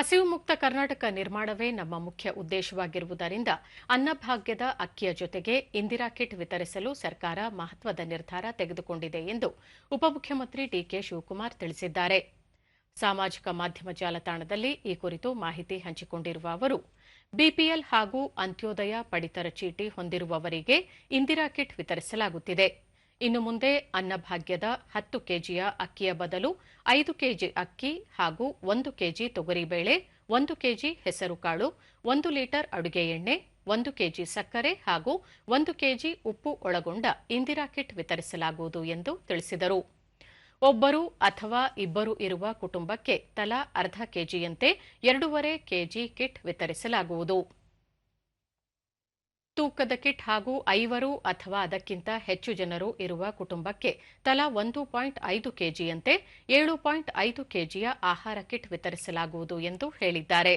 ಹಸಿವು ಮುಕ್ತ ಕರ್ನಾಟಕ ನಿರ್ಮಾಣವೇ ನಮ್ಮ ಮುಖ್ಯ ಉದ್ದೇಶವಾಗಿರುವುದರಿಂದ ಅನ್ನಭಾಗ್ಯದ ಅಕ್ಕಿಯ ಜೊತೆಗೆ ಇಂದಿರಾ ಕಿಟ್ ವಿತರಿಸಲು ಸರ್ಕಾರ ಮಹತ್ವದ ನಿರ್ಧಾರ ತೆಗೆದುಕೊಂಡಿದೆ ಎಂದು ಉಪಮುಖ್ಯಮಂತ್ರಿ ಡಿಕೆ ಶಿವಕುಮಾರ್ ತಿಳಿಸಿದ್ದಾರೆ. ಸಾಮಾಜಿಕ ಮಾಧ್ಯಮ ಜಾಲತಾಣದಲ್ಲಿ ಈ ಕುರಿತು ಮಾಹಿತಿ ಹಂಚಿಕೊಂಡಿರುವ ಅವರು, ಬಿಪಿಎಲ್ ಹಾಗೂ ಅಂತ್ಯೋದಯ ಪಡಿತರ ಚೀಟಿ ಹೊಂದಿರುವವರಿಗೆ ಇಂದಿರಾ ಕಿಟ್ ವಿತರಿಸಲಾಗುತ್ತಿದೆ. ಇನ್ನು ಮುಂದೆ ಅನ್ನಭಾಗ್ಯದ ಹತ್ತು ಕೆಜಿಯ ಅಕ್ಕಿಯ ಬದಲು ಐದು ಕೆಜಿ ಅಕ್ಕಿ ಹಾಗೂ ಒಂದು ಕೆಜಿ ತೊಗರಿಬೇಳೆ ಒಂದು ಕೆಜಿ ಹೆಸರುಕಾಳು ಒಂದು ಲೀಟರ್ ಅಡುಗೆ ಎಣ್ಣೆ, ಒಂದು ಕೆಜಿ ಸಕ್ಕರೆ ಹಾಗೂ ಒಂದು ಕೆಜಿ ಉಪ್ಪು ಒಳಗೊಂಡ ಇಂದಿರಾ ಕಿಟ್ ವಿತರಿಸಲಾಗುವುದು ಎಂದು ತಿಳಿಸಿದರು. ಒಬ್ಬರು ಅಥವಾ ಇಬ್ಬರು ಇರುವ ಕುಟುಂಬಕ್ಕೆ ತಲಾ ಅರ್ಧ ಕೆಜಿಯಂತೆ ಎರಡೂವರೆ ಕೆಜಿ ಕಿಟ್ ವಿತರಿಸಲಾಗುವುದು. ತೂಕದ ಕಿಟ್ ಹಾಗೂ ಐವರು ಅಥವಾ ಅದಕ್ಕಿಂತ ಹೆಚ್ಚು ಜನರು ಇರುವ ಕುಟುಂಬಕ್ಕೆ ತಲಾ ಒಂದು ಪಾಯಿಂಟ್ ಐದು ಕೆಜಿಯಂತೆ ಏಳು ಪಾಯಿಂಟ್ ಐದು ಕೆಜಿಯ ಆಹಾರ ಕಿಟ್ ವಿತರಿಸಲಾಗುವುದು ಎಂದು ಹೇಳಿದ್ದಾರೆ.